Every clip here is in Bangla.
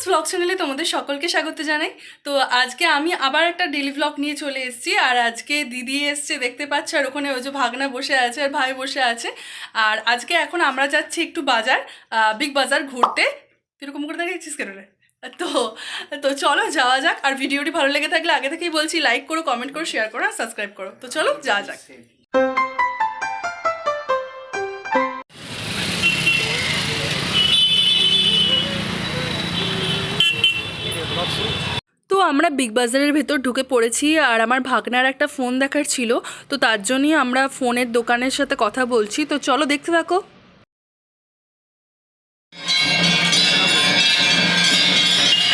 ফ্রেন্ডস ব্লগ চ্যানেলে তোমাদের সকলকে স্বাগত জানাই। তো আজকে আমি আবার একটা ডেলি ব্লগ নিয়ে চলে এসেছি, আর আজকে দিদি এসছে, দেখতে পাচ্ছ, আর ওখানে ওই যে ভাগনা বসে আছে, আর ভাই বসে আছে। আর আজকে এখন আমরা যাচ্ছি একটু বাজার বিগ বাজার ঘুরতে। এরকম করে দাঁড়িয়েছিস কেন তো তো চলো যাওয়া যাক, আর ভিডিওটি ভালো লেগে থাকলে আগে থেকেই বলছি লাইক করো কমেন্ট করো শেয়ার করো, আর সাবস্ক্রাইব করো। তো চলো, যাওয়া যাক। আমরা বিগ বাজারের ভেতর ঢুকে পড়েছি আর আমার ভাগনার একটা ফোন দেখার ছিল, তো তার জন্যই আমরা ফোনের দোকানের সাথে কথা বলছি। তো চলো দেখতে থাকো।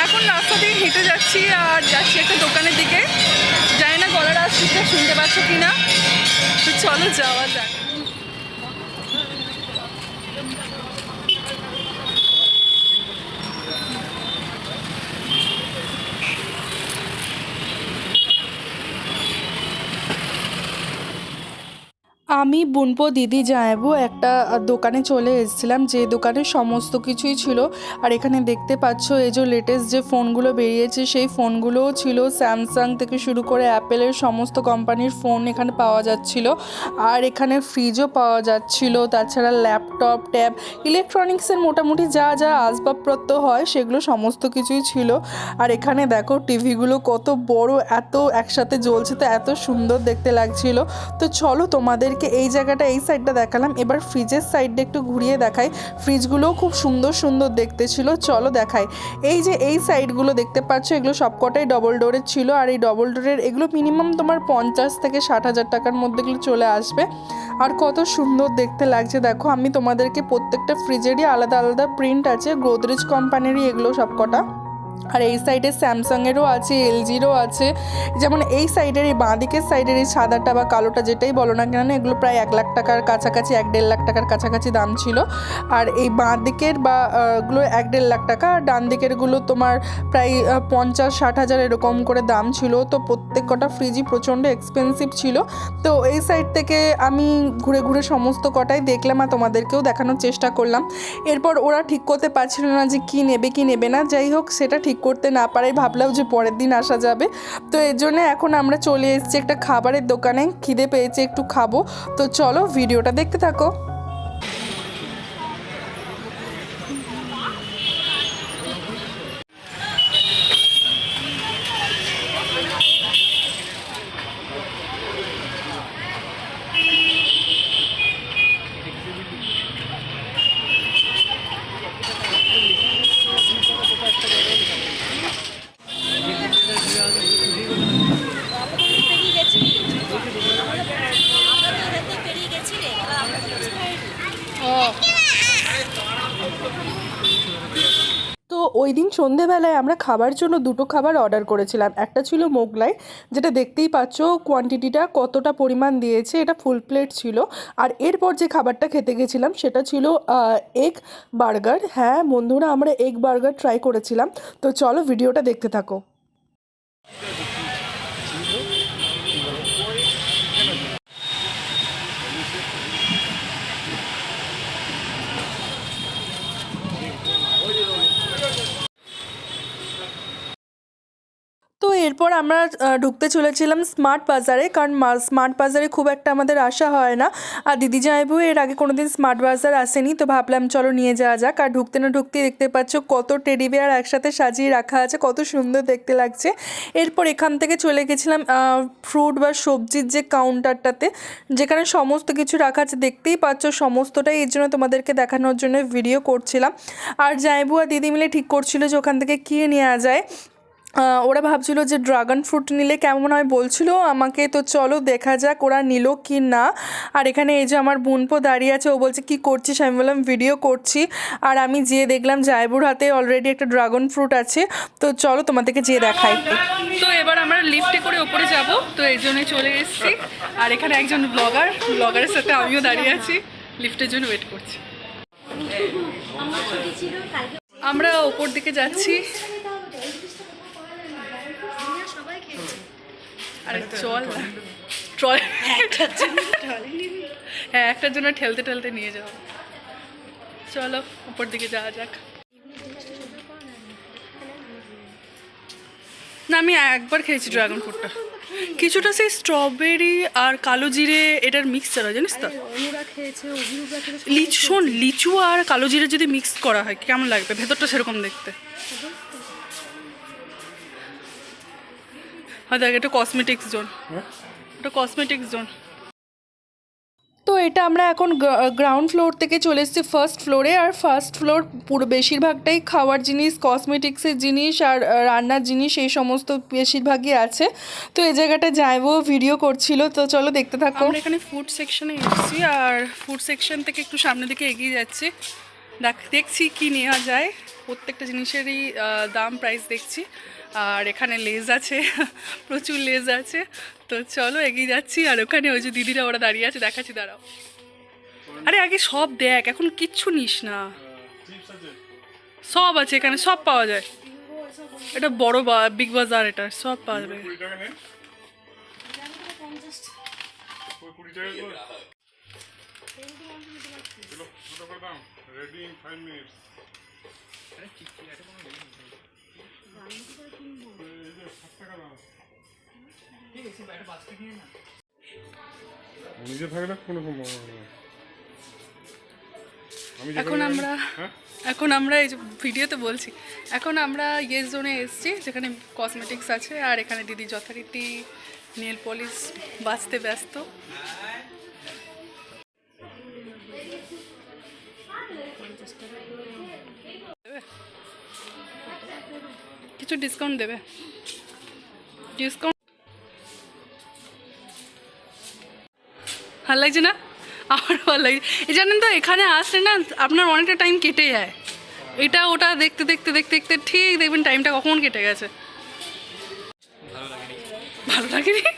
এখন রাস্তা দিয়ে হেঁটে যাচ্ছি আর যাচ্ছি একটা দোকানের দিকে। জানি না গলার ঠিকঠাক শুনতে পাচ্ছ কি না তো চলো যাওয়া যাক। আমি বুনপো দিদি যাইবো একটা দোকানে চলে এসেছিলাম, যে দোকানে সমস্ত কিছুই ছিল। আর এখানে দেখতে পাচ্ছ এই যে লেটেস্ট যে ফোনগুলো বেরিয়েছে, সেই ফোনগুলোও ছিল। স্যামসাং থেকে শুরু করে অ্যাপেলের সমস্ত কোম্পানির ফোন এখানে পাওয়া যাচ্ছিল। আর এখানে ফ্রিজও পাওয়া যাচ্ছিল। তাছাড়া ল্যাপটপ ট্যাব ইলেকট্রনিক্সের মোটামুটি যা যা আসবাবপত্র হয়, সেগুলো সমস্ত কিছুই ছিল। আর এখানে দেখো টিভিগুলো কত বড়, এত একসাথে জ্বলছে, তো এত সুন্দর দেখতে লাগছিল। তো চলো তোমাদেরকে এই জায়গাটা, এই সাইডটা দেখালাম। এবার ফ্রিজের সাইডটা একটু ঘুরিয়ে দেখাই। ফ্রিজগুলোও খুব সুন্দর সুন্দর দেখতে ছিল। চলো দেখাই। এই যে এই সাইডগুলো দেখতে পাচ্ছ, এগুলো সবকটাই ডবল ডোরের ছিল। আর এই ডবল ডোরের এগুলো মিনিমাম তোমার পঞ্চাশ থেকে ষাট হাজার টাকার মধ্যে এগুলো চলে আসবে। আর কত সুন্দর দেখতে লাগছে। দেখো, আমি তোমাদেরকে প্রত্যেকটা ফ্রিজেরই আলাদা আলাদা প্রিন্ট আছে। গোদরেজ কোম্পানিরই এগুলো সবকটা। আর এই সাইডে স্যামসাংয়েরও আছে এলজিরও আছে। যেমন এই সাইডের এই বাঁদিকের সাইডের এই সাদাটা বা কালোটা যেটাই বলো না কেন এগুলো প্রায় এক লাখ টাকার কাছাকাছি এক দেড় লাখ টাকার কাছাকাছি দাম ছিল। আর এই বা আহ, গুলো এক দেড় লাখ টাকা আর ডান দিকেরগুলো তোমার প্রায় পঞ্চাশ ষাট হাজার এরকম করে দাম ছিল। তো প্রত্যেক কটা ফ্রিজই প্রচণ্ড এক্সপেন্সিভ ছিল। তো এই সাইড থেকে আমি ঘুরে ঘুরে সমস্ত কটাই দেখলাম আর তোমাদেরকেও দেখানোর চেষ্টা করলাম। এরপর ওরা ঠিক করতে পারছিল না যে কি নেবে কি নেবে না। যাই হোক, সেটা ঠিক করতে না পারে ভাবলাম যে পরের দিন আসা যাবে। তো এর জন্য এখন আমরা চলে এসেছি একটা খাবারের দোকানে। খিদে পেয়েছে, একটু খাব। তো চলো, ভিডিওটা দেখতে থাকো পেরিয়ে গেছি আমরা তো এখান থেকে পেরিয়ে গেছি রে এবার আমরা তো বুঝতে পারিনি তো ওই দিন সন্ধেবেলায় আমরা খাবার জন্য দুটো খাবার অর্ডার করেছিলাম। একটা ছিল মোগলাই, যেটা দেখতেই পাচ্ছ কোয়ান্টিটিটা কতটা পরিমাণ দিয়েছে, এটা ফুল প্লেট ছিল। আর এরপর যে খাবারটা খেতে গেছিলাম সেটা ছিল এগ বার্গার হ্যাঁ বন্ধুরা, আমরা এগ বার্গার ট্রাই করেছিলাম। তো চলো ভিডিওটা দেখতে থাকো তো এরপর আমরা ঢুকতে চলেছিলাম স্মার্ট বাজারে, কারণ স্মার্ট বাজারে খুব একটা আমাদের আসা হয় না। আর দিদি জামাইবু এর আগে কোনোদিন স্মার্ট বাজার আসেনি, তো ভাবলাম চলো নিয়ে যাওয়া যাক। আর ঢুকতে না ঢুকতে দেখতে পাচ্ছ কত টেডি বেয়ার একসাথে সাজিয়ে রাখা আছে, কত সুন্দর দেখতে লাগছে। এরপর এখান থেকে চলে গেছিলাম ফ্রুট বা সবজির যে কাউন্টারটাতে, যেখানে সমস্ত কিছু রাখা আছে, দেখতেই পাচ্ছ সমস্তটাই। এর জন্য তোমাদেরকে দেখানোর জন্য ভিডিও করছিলাম। আর জামাইবু আর দিদি মিলে ঠিক করছিল যে ওখান থেকে কী নেওয়া যায়। ওরা ভাবছিল যে ড্রাগন ফ্রুট নিলে কেমন হয় বলছিল আমাকে তো চলো দেখা যাক ওরা নিল কি না। আর এখানে এই যে আমার বোনপো দাঁড়িয়ে আছে ও বলছে কি করছিস? আমি বললাম ভিডিও করছি। আর আমি যেয়ে দেখলাম জায়বুর হাতে অলরেডি একটা ড্রাগন ফ্রুট আছে। তো চলো তোমাদেরকে যেয়ে দেখাই। তো এবার আমরা লিফটে করে ওপরে যাব তো এই জন্য চলে এসেছি। আর এখানে একজন ব্লগার ব্লগারের সাথে আমিও দাঁড়িয়ে আছি লিফটের জন্য ওয়েট করছি। আমরা ওপর দিকে যাচ্ছি সবাই খেয়েছে আরে চল। ট্রল হ্যাঁ একটার জন্য ঠেলতে ঠেলতে নিয়ে যাও। চলো উপর দিকে যাওয়া যাক। না আমি একবার খেয়েছি ড্রাগন ফ্রুটটা। কিছুটা সেই স্ট্রবেরি আর কালো জিরে এটার মিক্সচার হয় জানিস তো? লিচু শোন লিচু আর কালো জিরে যদি মিক্স করা হয় কেমন লাগবে? ভেতরটা সেরকম দেখতে। হয় দেখ এটা কসমেটিক্স জোন এটা কসমেটিক্স জোন তো এটা আমরা এখন গ্রাউন্ড ফ্লোর থেকে চলে এসেছি ফার্স্ট ফ্লোরে আর ফার্স্ট ফ্লোর পুরো বেশিরভাগটাই খাওয়ার জিনিস কসমেটিক্সের জিনিস আর রান্নার জিনিস এই সমস্ত বেশিরভাগই আছে। তো এই জায়গাটা যাইবো ভিডিও করছিল। তো চলো দেখতে থাকো। আমরা এখানে ফুড সেকশনে এসেছি আর ফুড সেকশন থেকে একটু সামনের দিকে এগিয়ে যাচ্ছি। দেখ দেখছি কি নেওয়া যায়। প্রত্যেকটা জিনিসেরই দাম প্রাইস দেখছি। আর এখানে লেজ আছে, প্রচুর লেজ আছে। তো চলো এগিয়ে যাচ্ছি, আর ওখানে ওই যে দিদিরা ওরা দাঁড়িয়ে আছে, দেখাচ্ছি, দাঁড়াও। আরে আগে সব দেখ, এখন কিচ্ছু নিস না। সব আছে এখানে, সব পাওয়া যায়। এটা বড় বিগ বাজার এটা, সব পাওয়া যাবে রেডি ইন মিনিটস এখন আমরা এখন আমরা এই যে ভিডিওতে বলছি, এখন আমরা ইয়ে জোনে এসেছি, যেখানে কসমেটিক্স আছে, আর এখানে দিদি যথারীতি নেল পলিশ বাঁচতে ব্যস্ত? কিছু ডিসকাউন্ট দেবে। ডিসকাউন্ট ভালো লাগছে না? আমার ভালো এই জানেন তো, এখানে আসলে না, আপনার অনেকটা টাইম কেটে যায়। এটা ওটা দেখতে দেখতে দেখতে দেখতে ঠিক দেখবেন টাইমটা কখন কেটে গেছে। ভালো লাগেনি। তো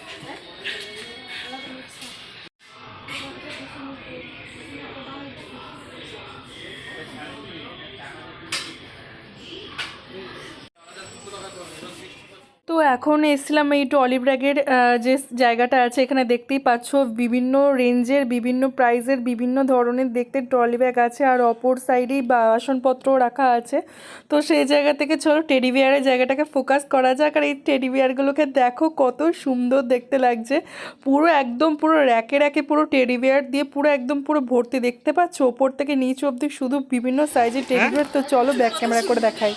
এখন এসেছিলাম এই টলি ব্র্যাগের যে জায়গাটা আছে এখানে দেখতেই পাচ্ছ বিভিন্ন রেঞ্জের বিভিন্ন প্রাইজের বিভিন্ন ধরনের দেখতে ট্রলি ব্যাগ আছে আর অপর সাইডেই বাসনপত্রও রাখা আছে। তো সেই জায়গা থেকে চলো টেডি বিয়ারের জায়গাটাকে ফোকাস করা যাক আর এই টেডি বিয়ারগুলোকে দেখো কত সুন্দর দেখতে লাগছে। পুরো একদম পুরো র্যাকে র্যাকে পুরো টেডি বিয়ার দিয়ে পুরো একদম পুরো ভর্তি। দেখতে পাচ্ছ ওপর থেকে নিচ অবধি শুধু বিভিন্ন সাইজের টেডি বিয়ার তো চলো ব্যাক ক্যামেরা করে দেখাই।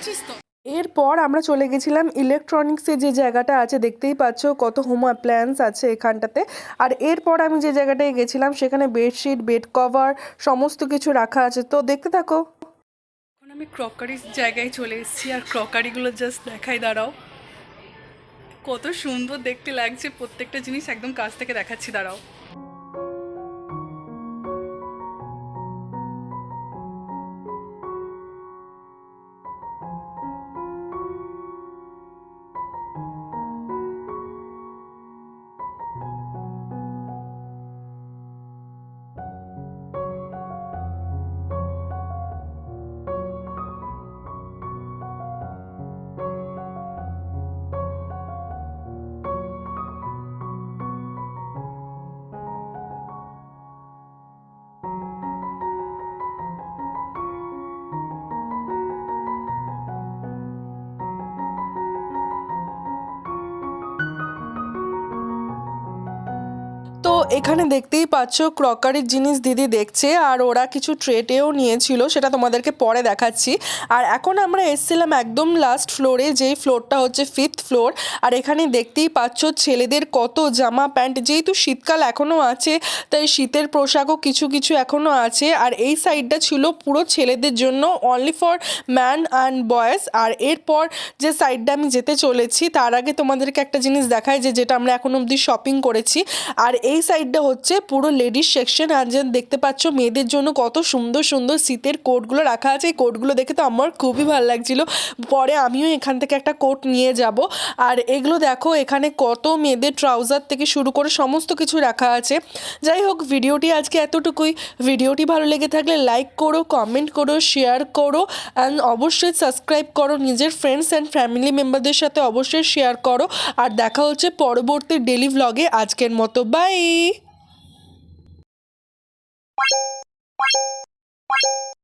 করছিস তো? এরপর আমরা চলে গেছিলাম ইলেকট্রনিক্সের যে জায়গাটা আছে দেখতেই পাচ্ছ কত হোম অ্যাপ্লায়েন্স আছে এখানটাতে। আর এরপর আমি যে জায়গাটায় গেছিলাম সেখানে বেডশিট বেড কভার সমস্ত কিছু রাখা আছে। তো দেখতে থাকো। এখন আমি ক্রকারির জায়গায় চলে এসেছি আর ক্রকারিগুলো জাস্ট দেখাই দাঁড়াও। কত সুন্দর দেখতে লাগছে প্রত্যেকটা জিনিস একদম কাছ থেকে দেখাচ্ছি দাঁড়াও। এখানে দেখতেই পাচ্ছ, ক্রকারির জিনিস দিদি দেখছে, আর ওরা কিছু ট্রেটেও নিয়েছিল, সেটা তোমাদেরকে পরে দেখাচ্ছি। আর এখন আমরা এসেছিলাম একদম লাস্ট ফ্লোরে যেই ফ্লোরটা হচ্ছে ফিফথ ফ্লোর আর এখানে দেখতেই পাচ্ছ ছেলেদের কত জামা প্যান্ট, যেহেতু শীতকাল এখনও আছে, তাই শীতের পোশাকও কিছু কিছু এখনও আছে, আর এই সাইডটা ছিল পুরো ছেলেদের জন্য only for man and boys আর এরপর যে সাইডটা আমি যেতে চলেছি, তার আগে তোমাদেরকে একটা জিনিস দেখায় যে, যেটা আমরা এখন অবধি শপিং করেছি, আর এই সাইডটা হচ্ছে পুরো লেডিস সেকশন। আর যেন দেখতে পাচ্ছ মেয়েদের জন্য কত সুন্দর সুন্দর শীতের কোটগুলো রাখা আছে। এই কোটগুলো দেখে তো আমার খুবই ভালো লাগছিল। পরে আমিও এখান থেকে একটা কোট নিয়ে যাব। আর এগুলো দেখো, এখানে কত মেয়েদের ট্রাউজার থেকে শুরু করে সমস্ত কিছু রাখা আছে। যাই হোক, ভিডিওটি আজকে এতটুকুই। ভিডিওটি ভালো লেগে থাকলে লাইক করো কমেন্ট করো শেয়ার করো। অ্যান্ড অবশ্যই সাবস্ক্রাইব করো নিজের ফ্রেন্ডস অ্যান্ড ফ্যামিলি মেম্বারদের সাথে অবশ্যই শেয়ার করো। আর দেখা হচ্ছে পরবর্তী ডেলি ভ্লগে আজকের মতো বাই Wait, wait, wait.